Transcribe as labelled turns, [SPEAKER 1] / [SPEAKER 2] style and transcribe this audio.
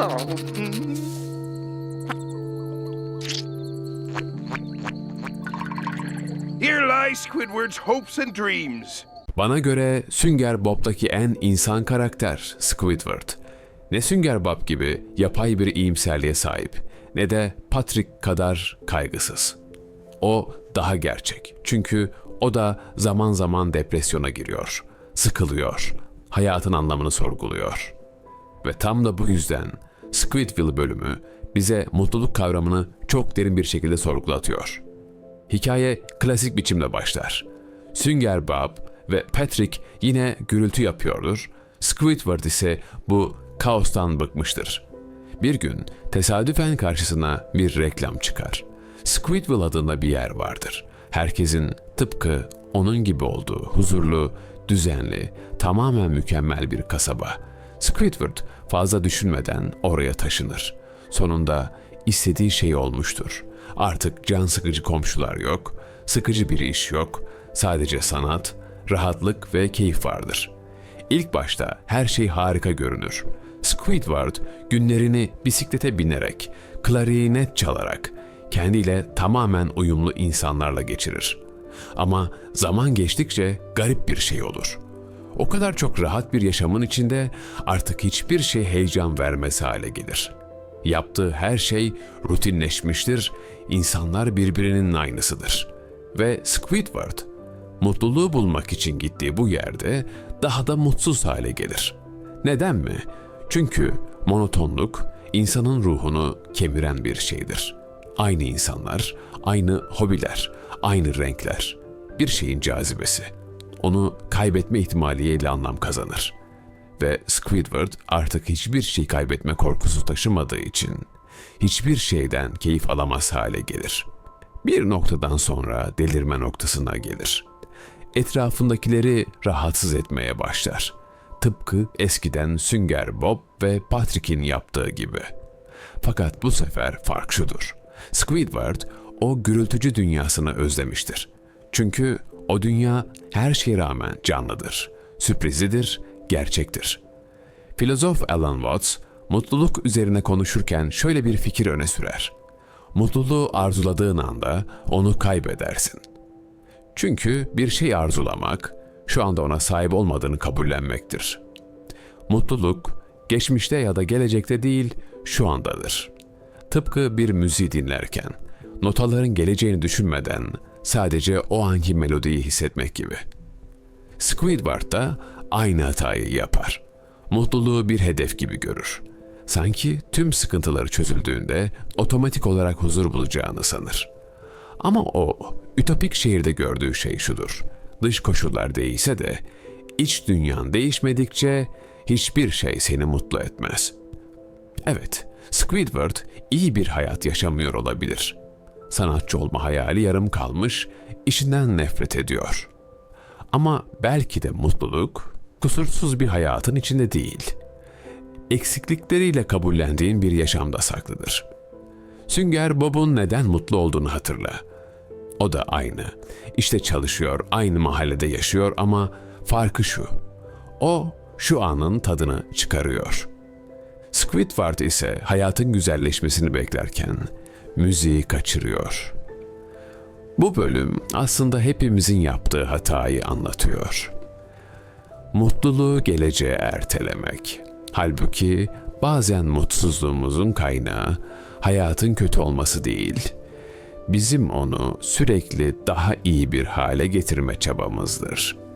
[SPEAKER 1] Here lie Squidward's hopes and dreams.
[SPEAKER 2] Bana göre Sünger Bob'taki en insan karakter Squidward. Ne Sünger Bob gibi yapay bir iyimserliğe sahip ne de Patrick kadar kaygısız. O daha gerçek. Çünkü o da zaman zaman depresyona giriyor, sıkılıyor, hayatın anlamını sorguluyor. Ve tam da bu yüzden Squidville bölümü bize mutluluk kavramını çok derin bir şekilde sorgulatıyor. Hikaye klasik biçimde başlar. Sünger Bob ve Patrick yine gürültü yapıyordur. Squidward ise bu kaostan bıkmıştır. Bir gün tesadüfen karşısına bir reklam çıkar. Squidville adında bir yer vardır. Herkesin tıpkı onun gibi olduğu huzurlu, düzenli, tamamen mükemmel bir kasaba. Squidward fazla düşünmeden oraya taşınır. Sonunda istediği şey olmuştur. Artık can sıkıcı komşular yok, sıkıcı bir iş yok, sadece sanat, rahatlık ve keyif vardır. İlk başta her şey harika görünür. Squidward günlerini bisiklete binerek, klarinet çalarak, kendiyle tamamen uyumlu insanlarla geçirir. Ama zaman geçtikçe garip bir şey olur. O kadar çok rahat bir yaşamın içinde artık hiçbir şey heyecan vermez hale gelir. Yaptığı her şey rutinleşmiştir, insanlar birbirinin aynısıdır. Ve Squidward, mutluluğu bulmak için gittiği bu yerde daha da mutsuz hale gelir. Neden mi? Çünkü monotonluk insanın ruhunu kemiren bir şeydir. Aynı insanlar, aynı hobiler, aynı renkler. Bir şeyin cazibesi. Onu kaybetme ihtimaliyle anlam kazanır. Ve Squidward artık hiçbir şey kaybetme korkusu taşımadığı için hiçbir şeyden keyif alamaz hale gelir. Bir noktadan sonra delirme noktasına gelir. Etrafındakileri rahatsız etmeye başlar. Tıpkı eskiden Sünger Bob ve Patrick'in yaptığı gibi. Fakat bu sefer fark şudur. Squidward o gürültücü dünyasını özlemiştir. Çünkü o dünya her şeye rağmen canlıdır, sürprizidir, gerçektir. Filozof Alan Watts, mutluluk üzerine konuşurken şöyle bir fikir öne sürer. Mutluluğu arzuladığın anda onu kaybedersin. Çünkü bir şey arzulamak, şu anda ona sahip olmadığını kabullenmektir. Mutluluk, geçmişte ya da gelecekte değil, şu andadır. Tıpkı bir müziği dinlerken, notaların geleceğini düşünmeden sadece o anki melodiyi hissetmek gibi. Squidward da aynı hatayı yapar. Mutluluğu bir hedef gibi görür. Sanki tüm sıkıntıları çözüldüğünde otomatik olarak huzur bulacağını sanır. Ama o, ütopik şehirde gördüğü şey şudur. Dış koşullar değişse de, iç dünyan değişmedikçe hiçbir şey seni mutlu etmez. Evet, Squidward iyi bir hayat yaşamıyor olabilir. Sanatçı olma hayali yarım kalmış, işinden nefret ediyor. Ama belki de mutluluk, kusursuz bir hayatın içinde değil. Eksiklikleriyle kabullendiğin bir yaşamda saklıdır. Sünger Bob'un neden mutlu olduğunu hatırla. O da aynı. İşte çalışıyor, aynı mahallede yaşıyor ama farkı şu. O şu anın tadını çıkarıyor. Squidward ise hayatın güzelleşmesini beklerken müziği kaçırıyor. Bu bölüm aslında hepimizin yaptığı hatayı anlatıyor. Mutluluğu geleceğe ertelemek. Halbuki bazen mutsuzluğumuzun kaynağı hayatın kötü olması değil, bizim onu sürekli daha iyi bir hale getirme çabamızdır.''